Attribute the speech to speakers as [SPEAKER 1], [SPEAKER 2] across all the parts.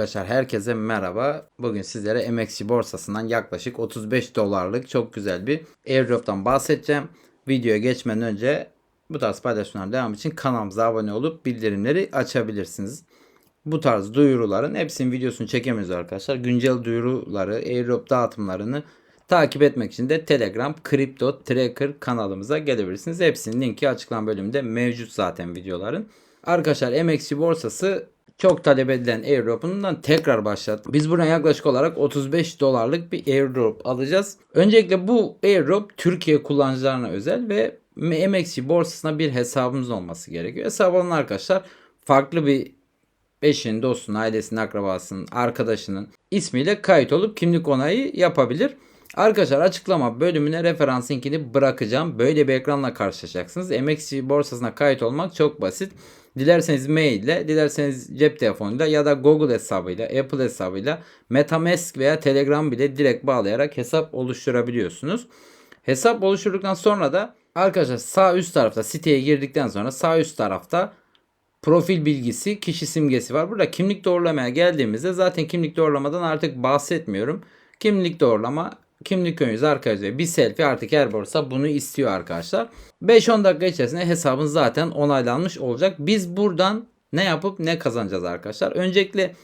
[SPEAKER 1] Arkadaşlar herkese merhaba. Bugün sizlere MXC borsasından yaklaşık 35 dolarlık çok güzel bir airdrop'tan bahsedeceğim. Videoya geçmeden önce bu tarz paylaşımlar devam için kanalımıza abone olup bildirimleri açabilirsiniz. Bu tarz duyuruların hepsinin videosunu çekemiyoruz arkadaşlar. Güncel duyuruları, airdrop dağıtımlarını takip etmek için de Telegram Crypto Tracker kanalımıza gelebilirsiniz. Hepsinin linki açıklama bölümünde mevcut zaten videoların. Arkadaşlar MXC borsası çok talep edilen airdrop'undan tekrar başlattı. Biz buradan yaklaşık olarak 35 dolarlık bir airdrop alacağız. Öncelikle bu airdrop Türkiye kullanıcılarına özel ve MXC borsasına bir hesabımız olması gerekiyor. Hesap olan arkadaşlar farklı bir eşinin, dostun, ailesinin, akrabasının, arkadaşının ismiyle kayıt olup kimlik onayı yapabilir. Arkadaşlar açıklama bölümüne referans linkini bırakacağım. Böyle bir ekranla karşılaşacaksınız. MXC borsasına kayıt olmak çok basit. Dilerseniz mail ile, dilerseniz cep telefonuyla ya da Google hesabıyla, Apple hesabıyla, MetaMask veya Telegram bile direkt bağlayarak hesap oluşturabiliyorsunuz. Hesap oluşturduktan sonra da arkadaşlar sağ üst tarafta siteye girdikten sonra sağ üst tarafta profil bilgisi, kişi simgesi var. Burada kimlik doğrulamaya geldiğimizde zaten kimlik doğrulamadan artık bahsetmiyorum. Kimlik doğrulama kimlik ön yüzü arkadaşlar bir selfie artık her borsa bunu istiyor arkadaşlar. 5-10 dakika içerisinde hesabınız zaten onaylanmış olacak. Biz buradan ne yapıp ne kazanacağız arkadaşlar. Öncelikle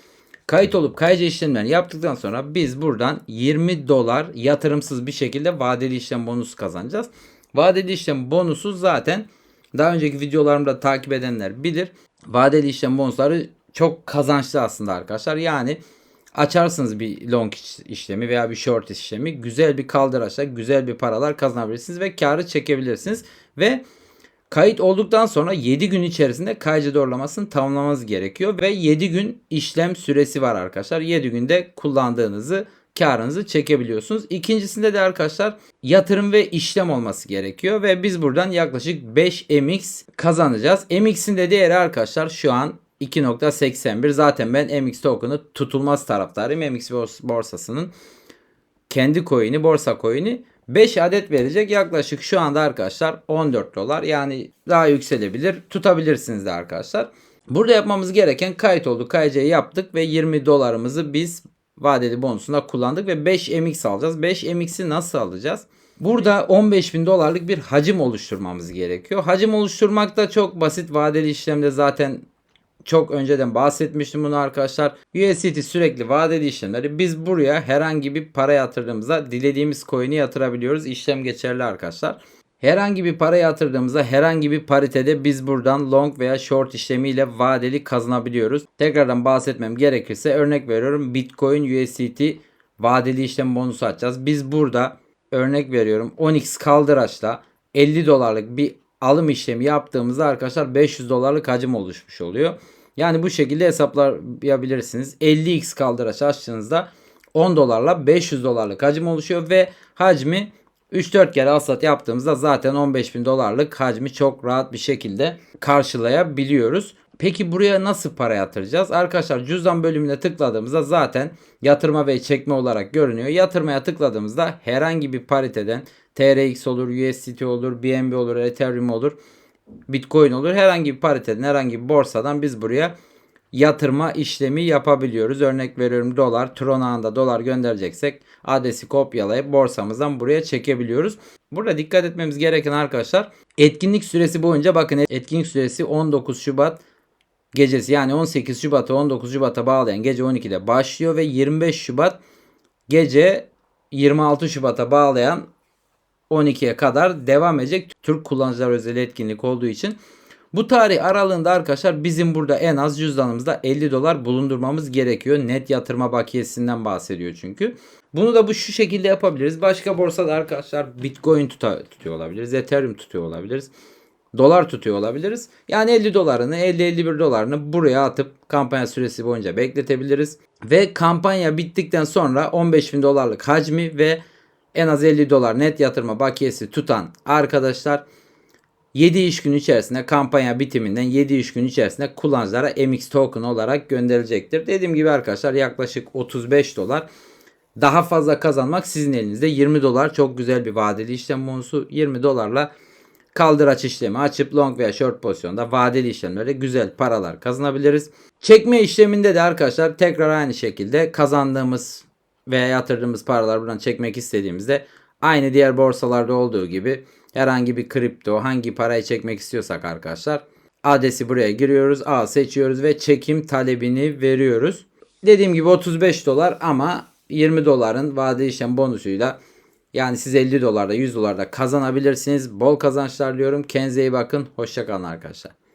[SPEAKER 1] kayıt olup kayıcı işlemlerini yaptıktan sonra biz buradan 20 dolar yatırımsız bir şekilde vadeli işlem bonusu kazanacağız. Vadeli işlem bonusu zaten daha önceki videolarımda takip edenler bilir. Vadeli işlem bonusları çok kazançlı aslında arkadaşlar. Yani açarsınız bir long işlemi veya bir short işlemi güzel bir kaldıraçla güzel bir paralar kazanabilirsiniz ve karı çekebilirsiniz ve kayıt olduktan sonra 7 gün içerisinde kayıcı doğrulamasını tamamlamanız gerekiyor ve 7 gün işlem süresi var arkadaşlar. 7 günde kullandığınızı karınızı çekebiliyorsunuz. İkincisinde de arkadaşlar yatırım ve işlem olması gerekiyor ve biz buradan yaklaşık 5 MX kazanacağız. MX'in de değeri arkadaşlar şu an 2.81 zaten ben MX token'ı tutulmaz taraftarıyım. MX borsasının kendi coin'i borsa coin'i 5 adet verecek. Yaklaşık şu anda arkadaşlar 14 dolar. Yani daha yükselebilir. Tutabilirsiniz de arkadaşlar. Burada yapmamız gereken kayıt olduk. KC'yi yaptık ve 20 dolarımızı biz vadeli bonusunda kullandık ve 5 MX alacağız. 5 MX'i nasıl alacağız? Burada 15 bin dolarlık bir hacim oluşturmamız gerekiyor. Hacim oluşturmak da çok basit. Vadeli işlemde zaten çok önceden bahsetmiştim bunu arkadaşlar. USDT sürekli vadeli işlemleri biz buraya herhangi bir para yatırdığımızda dilediğimiz coin'i yatırabiliyoruz. İşlem geçerli arkadaşlar. Herhangi bir para yatırdığımızda herhangi bir paritede biz buradan long veya short işlemiyle vadeli kazanabiliyoruz. Tekrardan bahsetmem gerekirse örnek veriyorum Bitcoin USDT vadeli işlem bonusu açacağız. Biz burada örnek veriyorum 10x kaldıraçla 50 dolarlık bir alım işlemi yaptığımızda arkadaşlar 500 dolarlık hacim oluşmuş oluyor. Yani bu şekilde hesaplayabilirsiniz. 50x kaldıraç açtığınızda 10 dolarla 500 dolarlık hacim oluşuyor ve hacmi 3-4 kere alsat yaptığımızda zaten 15 bin dolarlık hacmi çok rahat bir şekilde karşılayabiliyoruz. Peki buraya nasıl para yatıracağız? Arkadaşlar cüzdan bölümüne tıkladığımızda zaten yatırma ve çekme olarak görünüyor. Yatırmaya tıkladığımızda herhangi bir pariteden TRX olur, USDT olur, BNB olur, Ethereum olur Bitcoin olur. Herhangi bir pariteden herhangi bir borsadan biz buraya yatırma işlemi yapabiliyoruz. Örnek veriyorum dolar, Tron ağında dolar göndereceksek adresi kopyalayıp borsamızdan buraya çekebiliyoruz. Burada dikkat etmemiz gereken arkadaşlar etkinlik süresi boyunca bakın etkinlik süresi 19 Şubat gecesi yani 18 Şubat'a 19 Şubat'a bağlayan gece 12'de başlıyor ve 25 Şubat gece 26 Şubat'a bağlayan 12'ye kadar devam edecek Türk kullanıcılar özel etkinlik olduğu için. Bu tarih aralığında arkadaşlar bizim burada en az cüzdanımızda 50 dolar bulundurmamız gerekiyor. Net yatırma bakiyesinden bahsediyor çünkü. Bunu da bu şu şekilde yapabiliriz. Başka borsada arkadaşlar Bitcoin tuta, tutuyor olabiliriz. Ethereum tutuyor olabiliriz. Dolar tutuyor olabiliriz. Yani 50 dolarını 50-51 dolarını buraya atıp kampanya süresi boyunca bekletebiliriz. Ve kampanya bittikten sonra 15 bin dolarlık hacmi ve en az 50 dolar net yatırma bakiyesi tutan arkadaşlar 7 iş günü içerisinde kampanya bitiminden 7 iş günü içerisinde kullanıcılara MX token olarak gönderilecektir. Dediğim gibi arkadaşlar yaklaşık 35 dolar. Daha fazla kazanmak sizin elinizde. 20 dolar çok güzel bir vadeli işlem bonusu. 20 dolarla kaldıraç işlemi açıp long veya short pozisyonda vadeli işlemlerde güzel paralar kazanabiliriz. Çekme işleminde de arkadaşlar tekrar aynı şekilde kazandığımız veya yatırdığımız paralar buradan çekmek istediğimizde aynı diğer borsalarda olduğu gibi herhangi bir kripto hangi parayı çekmek istiyorsak arkadaşlar adresi buraya giriyoruz. A seçiyoruz ve çekim talebini veriyoruz. Dediğim gibi 35 dolar ama 20 doların vadeli işlem bonusuyla yani siz 50 dolarda 100 dolarda kazanabilirsiniz. Bol kazançlar diliyorum. Kendinize iyi bakın. Hoşçakalın arkadaşlar.